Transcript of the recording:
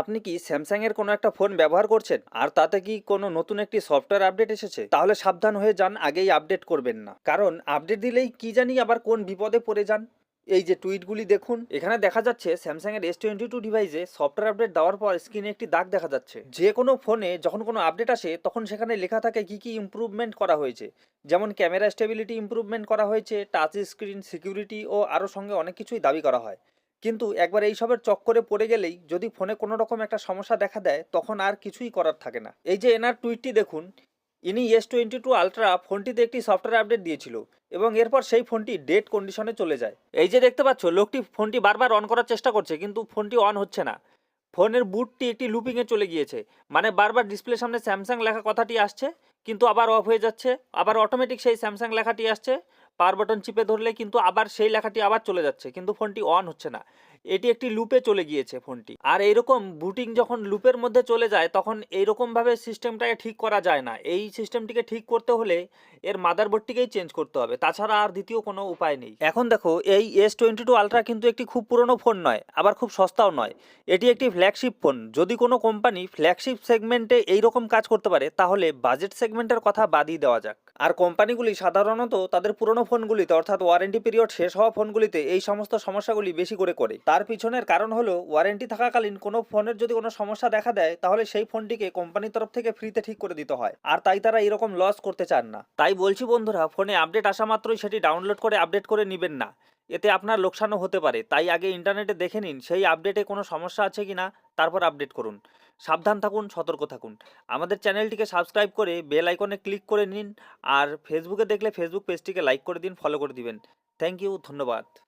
আপনি কি স্যামসাং এর কোনো একটা ফোন ব্যবহার করছেন? আর তাতে কি কোনো নতুন একটি সফটওয়্যার আপডেট এসেছে? তাহলে সাবধান হয়ে যান, আগেই আপডেট করবেন না। কারণ আপডেট দিলেই কি জানি আবার কোন বিপদে পড়ে যান। এই যে টুইটগুলি দেখুন, এখানে দেখা যাচ্ছে স্যামসাং এর এস টোয়েন্টি টু ডিভাইসে সফটওয়্যার আপডেট দেওয়ার পর স্ক্রিনে একটি দাগ দেখা যাচ্ছে। যে কোনো ফোনে যখন কোনো আপডেট আসে, তখন সেখানে লেখা থাকে কি কি ইমপ্রুভমেন্ট করা হয়েছে। যেমন ক্যামেরা স্টেবিলিটি ইমপ্রুভমেন্ট করা হয়েছে টাচ স্ক্রিন সিকিউরিটি ও আরও সঙ্গে অনেক কিছুই দাবি করা হয়। কিন্তু একবার এইসবের চক্করে পড়ে গেলেই যদি ফোনে কোনো রকম একটা সমস্যা দেখা দেয়, তখন আর কিছুই করার থাকে না। এই যে এনার টুইটটি দেখুন, ইনি এস টোয়েন্টি টু আলট্রা ফোনটিতে একটি সফটওয়্যার আপডেট দিয়েছিল এবং এরপর সেই ফোনটি ডেড কন্ডিশনে চলে যায়। এই যে দেখতে পাচ্ছ, লোকটি ফোনটি বারবার অন করার চেষ্টা করছে, কিন্তু ফোনটি অন হচ্ছে না। ফোনের বুটটি একটি লুপিংয়ে চলে গিয়েছে মানে বারবার ডিসপ্লে সামনে স্যামসাং লেখা কথাটি আসছে, কিন্তু আবার অফ হয়ে যাচ্ছে, আবার অটোমেটিক সেই স্যামসাং লেখাটি আসছে পাওয়ার বাটন চিপে ধরলে কিন্তু আবার সেই লেখাটি আবার চলে যাচ্ছে। কিন্তু ফোনটি অন হচ্ছে না। এটি একটি লুপে চলে গিয়েছে ফোনটি। আর এইরকম বুটিং যখন লুপের মধ্যে চলে যায়, তখন এইরকমভাবে সিস্টেমটাকে ঠিক করা যায় না। এই সিস্টেমটিকে ঠিক করতে হলে এর মাদারবোর্ডটিকেই চেঞ্জ করতে হবে। তাছাড়া আর দ্বিতীয় কোনো উপায় নেই। এখন দেখো, এই এস টোয়েন্টি টু আলট্রা কিন্তু একটি খুব পুরনো ফোন নয়, আবার খুব সস্তাও নয়। এটি একটি ফ্ল্যাগশিপ ফোন যদি কোনো কোম্পানি ফ্ল্যাগশিপ সেগমেন্টে এইরকম কাজ করতে পারে, তাহলে বাজেট সেগমেন্টের কথা বাদই দেওয়া যাক। আর কোম্পানিগুলি সাধারণত তাদের পুরনো ফোনগুলিতে, অর্থাৎ ওয়ারেন্টি পিরিয়ড শেষ হওয়া ফোনগুলিতে এই সমস্ত সমস্যাগুলি বেশি করে করে। তার পিছনের কারণ হলো ওয়ারেন্টি থাকাকালীন কোনো ফোনের যদি কোনো সমস্যা দেখা দেয়, তাহলে সেই ফোনটিকে কোম্পানির তরফ থেকে ফ্রিতে ঠিক করে দিতে হয়। আর তাই তারা এরকম লস করতে চান না। তাই বলছি বন্ধুরা, ফোনে আপডেট আসা মাত্রই সেটি ডাউনলোড করে আপডেট করে নেবেন না। এতে আপনার লোকসানও হতে পারে। তাই আগে ইন্টারনেটে দেখে নিন, সেই আপডেটে কোনো সমস্যা আছে কি না, তারপর আপডেট করুন। সাবধান থাকুন, সতর্ক থাকুন। আমাদের চ্যানেলটিকে সাবস্ক্রাইব করে বেল আইকনে ক্লিক করে নিন, আর ফেসবুকে দেখলে ফেসবুক পেজটিকে লাইক করে দিন ফলো করে দিবেন। থ্যাংক ইউ ধন্যবাদ।